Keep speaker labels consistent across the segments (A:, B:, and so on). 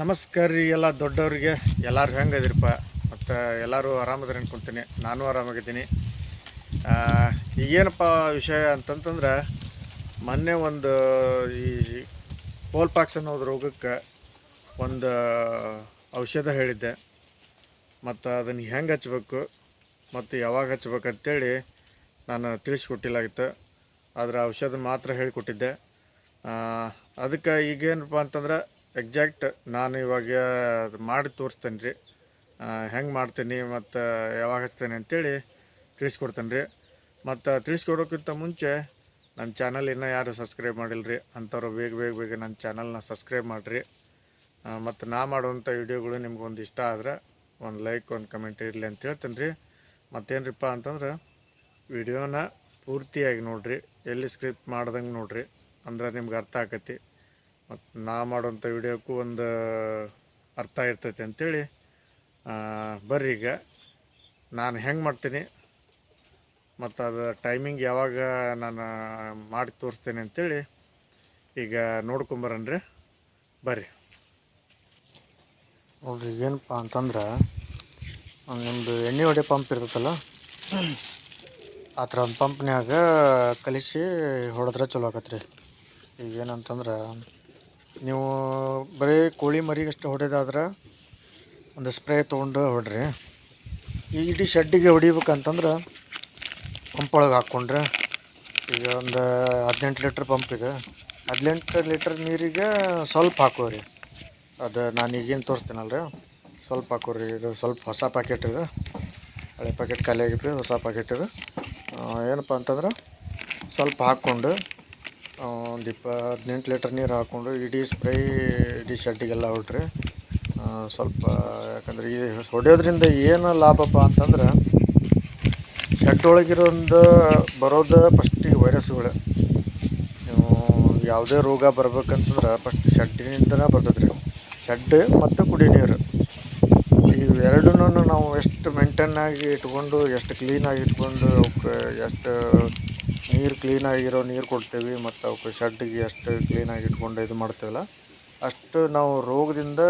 A: ನಮಸ್ಕಾರ ರೀ ಎಲ್ಲ ದೊಡ್ಡವ್ರಿಗೆ. ಎಲ್ಲರೂ ಹೆಂಗೆ ಅದಿರಪ್ಪ ಮತ್ತು ಎಲ್ಲರೂ ಆರಾಮದ್ರೆ ಅಂದ್ಕೊಳ್ತೀನಿ ನಾನು ಆರಾಮಾಗಿದ್ದೀನಿ. ಈಗೇನಪ್ಪ ವಿಷಯ ಅಂತಂತಂದ್ರೆ, ಮೊನ್ನೆ ಒಂದು ಈ ಪೋಲ್ ಪಾಕ್ಸ್ ಅನ್ನೋದು ರೋಗಕ್ಕೆ ಒಂದು ಔಷಧ ಹೇಳಿದ್ದೆ. ಮತ್ತು ಅದನ್ನು ಹೆಂಗೆ ಹಚ್ಬೇಕು, ಮತ್ತು ಯಾವಾಗ ಹಚ್ಬೇಕು ಅಂತೇಳಿ ನಾನು ತಿಳಿಸ್ಕೊಟ್ಟಿಲ್ಲಾಗಿತ್ತು. ಆದರೆ ಔಷಧ ಮಾತ್ರ ಹೇಳಿಕೊಟ್ಟಿದ್ದೆ. ಅದಕ್ಕೆ ಈಗೇನಪ್ಪ ಅಂತಂದ್ರೆ ಎಕ್ಸಾಕ್ಟ್ ನಾನು ಇವಾಗ ಮಾಡಿ ತೋರಿಸ್ತೇನೆ ರೀ. ಹೆಂಗೆ ಮಾಡ್ತೀನಿ ಮತ್ತು ಯಾವಾಗ ಹಚ್ತೇನೆ ಅಂತೇಳಿ ತಿಳಿಸ್ಕೊಡ್ತೇನೆ ರೀ. ಮತ್ತು ತಿಳಿಸ್ಕೊಡೋಕ್ಕಿಂತ ಮುಂಚೆ ನನ್ನ ಚಾನಲ್ ಇನ್ನೂ ಯಾರು ಸಬ್ಸ್ಕ್ರೈಬ್ ಮಾಡಿಲ್ಲ ರೀ, ಅಂಥವ್ರು ಬೇಗ ಬೇಗ ಬೇಗ ನನ್ನ ಚಾನಲ್ನ ಸಬ್ಸ್ಕ್ರೈಬ್ ಮಾಡಿರಿ. ಮತ್ತು ನಾ ಮಾಡುವಂಥ ವಿಡಿಯೋಗಳು ನಿಮ್ಗೊಂದು ಇಷ್ಟ ಆದ್ರೆ ಒಂದು ಲೈಕ್ ಒಂದು ಕಮೆಂಟ್ ಇರಲಿ ಅಂತ ಹೇಳ್ತೇನೆ ರೀ. ಮತ್ತೇನ್ರಿಪ್ಪ ಅಂತಂದ್ರೆ ವಿಡಿಯೋನ ಪೂರ್ತಿಯಾಗಿ ನೋಡಿರಿ, ಎಲ್ಲಿ ಸ್ಕ್ರಿಪ್ಟ್ ಮಾಡ್ದಂಗೆ ನೋಡಿರಿ, ಅಂದ್ರೆ ನಿಮ್ಗೆ ಅರ್ಥ ಆಕತಿ. ಮತ್ತು ನಾ ಮಾಡುವಂಥ ವಿಡಿಯೋಕ್ಕೂ ಒಂದು ಅರ್ಥ ಇರ್ತೈತೆ ಅಂಥೇಳಿ ಬರ್ರಿ ಈಗ. ನಾನು ಹೆಂಗೆ ಮಾಡ್ತೀನಿ? ಮತ್ತು ಅದು ಟೈಮಿಂಗ್ ಯಾವಾಗ ನಾನು ಮಾಡಿ ತೋರಿಸ್ತೇನೆ ಅಂಥೇಳಿ ಈಗ ನೋಡ್ಕೊಂಬರನ್ರಿ. ಬರ್ರಿ. ನೋಡ್ರಿ, ಏನಪ್ಪ ಅಂತಂದ್ರೆ ನಿಮ್ಮದು ಎಣ್ಣೆ ಹೊಡೆ ಪಂಪ್ ಇರ್ತೈತಲ್ಲ? ಆ ಥರ ಒಂದು ಪಂಪ್ನ್ಯಾಗ ಕಲಿಸಿ ಹೊಡೆದ್ರೆ ಚಲೋ ಆಕತ್ರಿ ಈಗ ಏನಂತಂದ್ರೆ ನೀವು ಬರೀ ಕೋಳಿ ಮರಿಗಷ್ಟು ಹೊಡೆದಾದ್ರೆ ಒಂದು ಸ್ಪ್ರೇ ತೊಗೊಂಡು ಹೊಡ್ರಿ. ಈ ಇಡೀ ಶೆಡ್ಡಿಗೆ ಹೊಡಿಬೇಕಂತಂದ್ರೆ ಪಂಪ್ ಒಳಗೆ ಹಾಕ್ಕೊಂಡ್ರೆ ಈಗ ಒಂದು ಹದಿನೆಂಟು ಲೀಟ್ರ್ ಪಂಪ್ ಇದೆ. ಹದಿನೆಂಟು ಲೀಟ್ರ್ ನೀರಿಗೆ ಸ್ವಲ್ಪ ಹಾಕೋರಿ. ಅದು ನಾನು ಈಗೇನು ತೋರಿಸ್ತೀನಲ್ರಿ. ಸ್ವಲ್ಪ ಹಾಕೋರಿ. ಇದು ಸ್ವಲ್ಪ ಹೊಸ ಪ್ಯಾಕೆಟ್ ಇದು. ಹಳೆ ಪ್ಯಾಕೆಟ್ ಖಾಲಿ ಆಗಿತ್ತು ಹೊಸ ಪ್ಯಾಕೆಟ್ ಇದು. ಏನಪ್ಪ ಅಂತಂದ್ರೆ ಸ್ವಲ್ಪ ಹಾಕ್ಕೊಂಡು ಒಂದು ಇಪ್ಪ ಹದಿನೆಂಟು ಲೀಟ್ರ್ ನೀರು ಹಾಕ್ಕೊಂಡು ಇಡೀ ಸ್ಪ್ರೈ ಇಡೀ ಶೆಡ್ಡಿಗೆಲ್ಲ ಹೊಡ್ರಿ ಆ, ಸ್ವಲ್ಪ ಯಾಕಂದ್ರೆ ಈ ಹೊಡೆಯೋದ್ರಿಂದ ಏನು ಲಾಭಪ್ಪ ಅಂತಂದ್ರೆ ಶೆಡ್ ಒಳಗಿರೋಂದು ಬರೋದು ಫಸ್ಟಿಗೆ ವೈರಸ್ಗಳು ನೀವು ಯಾವುದೇ ರೋಗ ಬರ್ಬೇಕಂತಂದ್ರೆ ಫಸ್ಟ್ ಶೆಡ್ಡಿನಿಂದನೇ ಬರ್ತದೆ ರೀ ಶೆಡ್ ಮತ್ತು ಕುಡಿ ನೀರು. ಇವೆರಡನ್ನೂ ನಾವು ಎಷ್ಟು ಮೇಂಟೈನ್ ಆಗಿ ಇಟ್ಕೊಂಡು ಎಷ್ಟು ಕ್ಲೀನಾಗಿ ಇಟ್ಕೊಂಡು ಅವಕ್ಕೆ ಎಷ್ಟು ನೀರು ಕ್ಲೀನಾಗಿರೋ ನೀರು ಕೊಡ್ತೇವೆ ಮತ್ತು ಅವಕ್ಕೆ ಶೆಡ್ಡಿಗೆ ಎಷ್ಟು ಕ್ಲೀನಾಗಿ ಇಟ್ಕೊಂಡು ಇದು ಮಾಡ್ತೇವಲ್ಲ? ಅಷ್ಟು ನಾವು ರೋಗದಿಂದ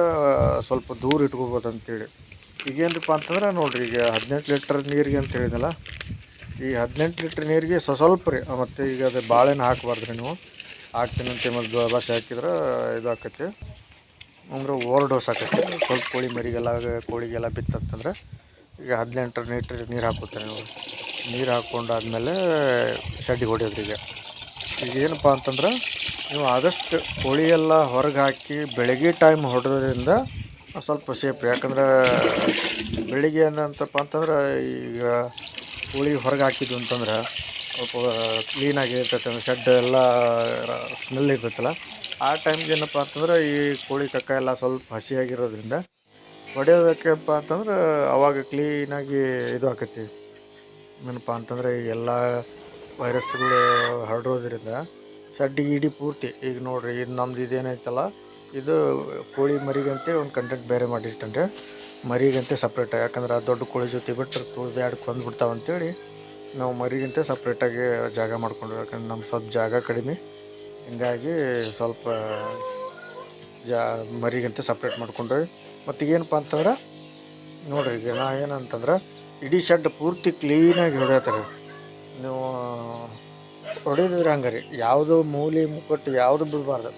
A: ಸ್ವಲ್ಪ ದೂರ ಇಟ್ಕೋಬೋದು ಅಂತೇಳಿ. ಈಗೇನಪ್ಪ ಅಂತಂದ್ರೆ ನೋಡಿರಿ, ಈಗ ಹದಿನೆಂಟು ಲೀಟ್ರ್ ನೀರಿಗೆ ಅಂತ ಹೇಳಿದ್ನಲ್ಲ, ಈ ಹದಿನೆಂಟು ಲೀಟ್ರ್ ನೀರಿಗೆ ಸ್ವ ಸ್ವಲ್ಪ ರೀ ಮತ್ತು ಈಗ ಅದು ಬಾಳೆನ ಹಾಕಬಾರ್ದು ರೀ ನೀವು. ಹಾಕ್ತೀನಂತೆ ಮತ್ತು ಭಾಷೆ ಹಾಕಿದ್ರೆ ಇದು ಅಂದ್ರೆ ಓವರ್ ಡೋಸ್ ಆಕೈತಿ. ಸ್ವಲ್ಪ ಕೋಳಿ ಮರಿಗೆಲ್ಲ, ಕೋಳಿಗೆಲ್ಲ ಬಿತ್ತಂತಂದ್ರೆ ಈಗ ಹದಿನೆಂಟು ಲೀಟ್ರ್ ನೀರು ಹಾಕೋತಾರೆ ನೀವು. ನೀರು ಹಾಕ್ಕೊಂಡಾದ್ಮೇಲೆ ಶೆಡ್ಡಿಗೆ ಹೊಡಿಯೋದ್ರಿ ಈಗ ಏನಪ್ಪ ಅಂತಂದ್ರೆ ನೀವು ಆದಷ್ಟು ಕೋಳಿ ಎಲ್ಲ ಹೊರಗೆ ಹಾಕಿ ಬೆಳಗ್ಗೆ ಟೈಮ್ ಹೊಡೆದ್ರಿಂದ ಸ್ವಲ್ಪ ಸೇಫ್ರಿ ಯಾಕಂದ್ರೆ ಬೆಳಿಗ್ಗೆ ಏನಂತಪ್ಪ ಅಂತಂದ್ರೆ ಈಗ ಕೋಳಿ ಹೊರಗೆ ಹಾಕಿದ್ವಿ ಅಂತಂದ್ರೆ ಸ್ವಲ್ಪ ಕ್ಲೀನಾಗಿ ಇರ್ತೈತೆ ಅಂದರೆ ಶೆಡ್ ಎಲ್ಲ ಸ್ಮೆಲ್ ಇರ್ತೈತಲ್ಲ. ಆ ಟೈಮ್ಗೆ ಏನಪ್ಪ ಅಂತಂದ್ರೆ ಈ ಕೋಳಿ ಕಕ್ಕ ಎಲ್ಲ ಸ್ವಲ್ಪ ಹಸಿಯಾಗಿರೋದ್ರಿಂದ ಹೊಡೆಯೋದಕ್ಕೆಪ್ಪ ಅಂತಂದ್ರೆ ಅವಾಗ ಕ್ಲೀನಾಗಿ ಇದು ಆಕೈತಿ ಏನಪ್ಪ ಅಂತಂದರೆ ಎಲ್ಲ ವೈರಸ್ಗಳು ಹರಡೋದ್ರಿಂದ ಸಡ್ಡಿ ಇಡಿ ಪೂರ್ತಿ. ಈಗ ನೋಡಿರಿ, ಇದು ನಮ್ದು ಇದೇನೈತಲ್ಲ, ಇದು ಕೋಳಿ ಮರಿಗಂತೆ ಒಂದು ಕಂಟೆಂಟ್ ಬೇರೆ ಮಾಡಿಟ್ಟಂದ್ರೆ ಮರಿಗಂತೆ ಸಪ್ರೇಟ್ ಯಾಕಂದ್ರೆ ಆ ದೊಡ್ಡ ಕೋಳಿ ಜೊತೆ ಬಿಟ್ಟರೆ ತುಳಿದು ಎರಡು ಕೊಂದ್ಬಿಡ್ತಾವೆ ಅಂತೇಳಿ ನಾವು ಮರಿಗಂತೆ ಸಪ್ರೇಟಾಗಿ ಜಾಗ ಮಾಡ್ಕೊಂಡು ಯಾಕಂದ್ರೆ ನಮ್ಮ ಸ್ವಲ್ಪ ಜಾಗ ಕಡಿಮೆ. ಹಿಂಗಾಗಿ ಸ್ವಲ್ಪ ಜಾ, ಮರಿಗಂತೆ ಸಪ್ರೇಟ್ ಮಾಡ್ಕೊಂಡ್ರಿ ಮತ್ತು ಏನಪ್ಪ ಅಂತಂದ್ರೆ, ನೋಡ್ರಿ ಈಗ ನಾ ಏನಂತಂದ್ರೆ ಇಡೀ ಶೆಡ್ ಪೂರ್ತಿ ಕ್ಲೀನಾಗಿ ಹೊಡೆಯತ್ತಾರೆ. ನೀವು ಹೊಡೆದಿದ್ರೆ ಹಂಗೆ ರೀ. ಯಾವುದು ಮೂಲೆ ಮುಕ್ಕಟ್ಟು ಯಾವುದು ಬಿಡಬಾರ್ದು.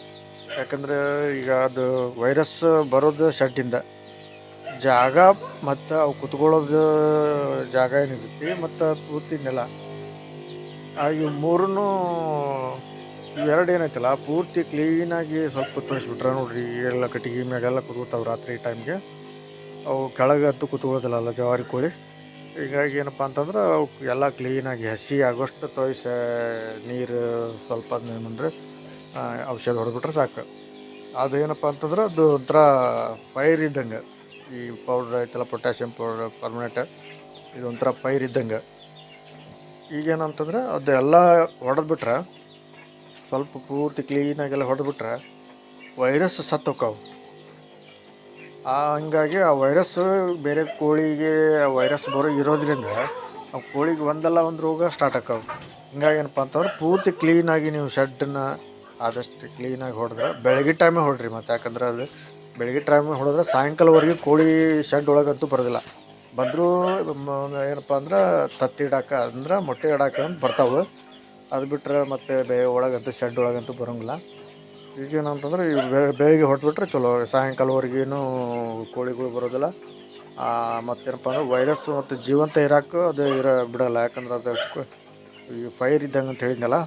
A: ಯಾಕಂದ್ರೆ ಈಗ ಅದು ವೈರಸ್ ಬರೋದು ಶೆಡ್ಡಿಂದ. ಜಾಗ ಮತ್ತು ಅವು ಕುತ್ಕೊಳ್ಳೋದು ಜಾಗ ಏನಿರುತ್ತೆ, ಮತ್ತು ಪೂರ್ತಿ ನೆಲ. ಆ ಮೂರೂ ಎರಡು ಏನೈತಲ್ಲ, ಪೂರ್ತಿ ಕ್ಲೀನಾಗಿ ಸ್ವಲ್ಪ ತೋರಿಸ್ಬಿಟ್ರೆ ನೋಡ್ರಿ, ಎಲ್ಲ ಕಟ್ಟಿಗೆ ಮ್ಯಾಗೆಲ್ಲ ಕುತ್ಕೋತಾವೆ ರಾತ್ರಿ ಟೈಮ್ಗೆ ಅವು ಕೆಳಗೆ ಹತ್ತು ಕೂತ್ಕೊಳ್ಳೋದಿಲ್ಲ ಜವಾರಿ ಕೋಳಿ. ಹೀಗಾಗಿ ಏನಪ್ಪ ಅಂತಂದ್ರೆ ಅವಕ್ಕೆ ಎಲ್ಲ ಕ್ಲೀನಾಗಿ ಹಸಿ ಆಗೋಷ್ಟು ತೊಯ್ಸ ನೀರು ಸ್ವಲ್ಪ ಏನಂದ್ರೆ ಔಷಧ ಹೊಡೆದ್ಬಿಟ್ರೆ ಸಾಕು. ಅದು ಏನಪ್ಪ ಅಂತಂದ್ರೆ ಅದು ಒಂಥರ ಪೈರ್ ಇದ್ದಂಗೆ. ಈ ಪೌಡ್ರ್ ಐತಲ್ಲ ಪೊಟ್ಯಾಷಿಯಮ್ ಪೌಡ್ರ್ ಪರ್ಮನೆಂಟ್ ಇದು ಒಂಥರ ಪೈರ್ ಇದ್ದಂಗೆ. ಈಗೇನಂತಂದ್ರೆ ಅದೆಲ್ಲ ಹೊಡೆದ್ಬಿಟ್ರೆ, ಸ್ವಲ್ಪ ಪೂರ್ತಿ ಕ್ಲೀನಾಗೆಲ್ಲ ಹೊಡೆದ್ಬಿಟ್ರೆ, ವೈರಸ್ ಸತ್ತೋಕಾವು ಹಂಗಾಗಿ ಆ ವೈರಸ್ ಬೇರೆ ಕೋಳಿಗೆ ಆ ವೈರಸ್ ಬರೋ ಇರೋದ್ರಿಂದ ಆ ಕೋಳಿಗೆ ಒಂದಲ್ಲ ಒಂದು ರೋಗ ಸ್ಟಾರ್ಟ್ ಆಕವು ಹಿಂಗಾಗಿ ಏನಪ್ಪ ಅಂತಂದ್ರೆ ಪೂರ್ತಿ ಕ್ಲೀನಾಗಿ ನೀವು ಶೆಡ್ಡನ್ನ ಆದಷ್ಟು ಕ್ಲೀನಾಗಿ ಹೊಡೆದ್ರೆ ಬೆಳಗ್ಗೆ ಟೈಮೇ ಹೊಡ್ರಿ ಮತ್ತು. ಯಾಕಂದ್ರೆ ಅದು ಬೆಳಗ್ಗೆ ಟೈಮ್ ಹೊಡೆದ್ರೆ ಸಾಯಂಕಾಲವರೆಗೆ ಕೋಳಿ ಶೆಡ್ ಒಳಗಂತೂ ಬರೋದಿಲ್ಲ. ಬಂದರೂ ಏನಪ್ಪ ಅಂದ್ರೆ ತತ್ತಿ ಇಡಾಕ ಅಂದ್ರೆ ಮೊಟ್ಟೆ ಇಡಾಕ ಅಂತ ಬರ್ತಾವೆ ಅದು ಬಿಟ್ಟರೆ ಮತ್ತು ಬೇ ಒಳಗಂತೂ ಶೆಡ್ ಒಳಗಂತೂ ಬರೋಂಗಿಲ್ಲ. ಈಗ ಏನಂತಂದ್ರೆ ಈ ಬೆಳಿಗ್ಗೆ ಹೊಟ್ಬಿಟ್ರೆ ಚಲೋ. ಸಾಯಂಕಾಲವರೆಗೇನು ಕೋಳಿಗಳು ಬರೋದಿಲ್ಲ. ಮತ್ತೇನಪ್ಪ ಅಂದ್ರೆ ವೈರಸ್ ಮತ್ತು ಜೀವಂತ ಇರೋಕ್ಕೂ ಅದು ಇರೋ, ಬಿಡೋಲ್ಲ. ಯಾಕಂದ್ರೆ ಅದು ಈ ಫೈರ್ ಇದ್ದಂಗೆ ಅಂತ ಹೇಳಿದ್ನಲ್ಲ?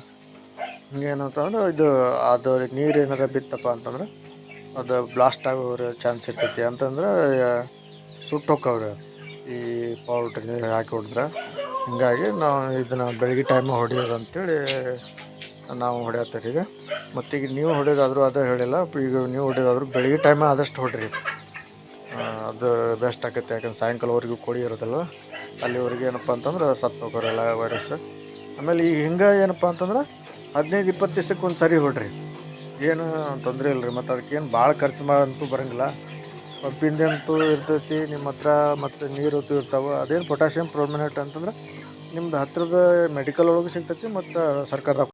A: ಹಿಂಗೇನಂತಂದ್ರೆ ಇದು, ಅದು ನೀರು ಏನಾರ ಬಿತ್ತಪ್ಪ ಅಂತಂದ್ರೆ ಅದು ಬ್ಲಾಸ್ಟ್ ಆಗೋರ ಚಾನ್ಸ್ ಇರ್ತೈತಿ. ಅಂತಂದ್ರೆ, ಸುಟ್ಟು ಹೋಕ್ಕವ್ರೆ. ಈ ಪೌಡ್ರ್ ಹಾಕಿ ಹೊಡೆದ್ರೆ. ಹಿಂಗಾಗಿ ನಾವು ಇದನ್ನ ಬೆಳಗ್ಗೆ ಟೈಮ್ ಹೊಡೆಯೋದು ಅಂತೇಳಿ ನಾವು ಹೊಡೆಯತ್ತೀರಿ ಈಗ. ಮತ್ತು ಈಗ ನೀವು ಹೊಡೆಯೋದಾದರೂ ಅದು ಹೇಳಿಲ್ಲ. ಈಗ ನೀವು ಹೊಡೆಯೋದಾದ್ರೂ ಬೆಳಗ್ಗೆ ಟೈಮ್ ಆದಷ್ಟು ಹೊಡ್ರಿ. ಅದು ಬೆಸ್ಟ್ ಆಗುತ್ತೆ. ಯಾಕಂದ್ರೆ ಸಾಯಂಕಾಲವರೆಗೂ ಕೋಳಿ ಇರೋದಲ್ಲ ಅಲ್ಲಿವರೆಗೆ ಏನಪ್ಪ ಅಂತಂದ್ರೆ ಸತ್ತು ಹೋಗೋರೆಲ್ಲ ವೈರಸ್ ಆಮೇಲೆ ಈಗ ಹಿಂಗೆ ಏನಪ್ಪ ಅಂತಂದ್ರೆ ಹದಿನೈದು, ಇಪ್ಪತ್ತು ದಿವ್ಸಕ್ಕೆ ಒಂದು ಸರಿ ಹೊಡ್ರಿ. ಏನು ತೊಂದರೆ ಇಲ್ಲ ರೀ ಮತ್ತು ಅದಕ್ಕೇನು ಭಾಳ ಖರ್ಚು ಮಾಡಂತೂ ಬರೋಂಗಿಲ್ಲ. ಅಂತೂ ಇರ್ತೈತಿ, ನಿಮ್ಮ ಹತ್ರ ಮತ್ತು ನೀರು ಇರ್ತಾವೆ. ಅದೇನು ಪೊಟ್ಯಾಷಿಯಂ ಪ್ರೊಮಿನೇಟ್ ಅಂತಂದ್ರೆ ನಿಮ್ದು ಹತ್ತಿರದ ಮೆಡಿಕಲ್ ಒಳಗೂ ಸಿಗ್ತೈತಿ, ಮತ್ತು ಸರ್ಕಾರದಾಗ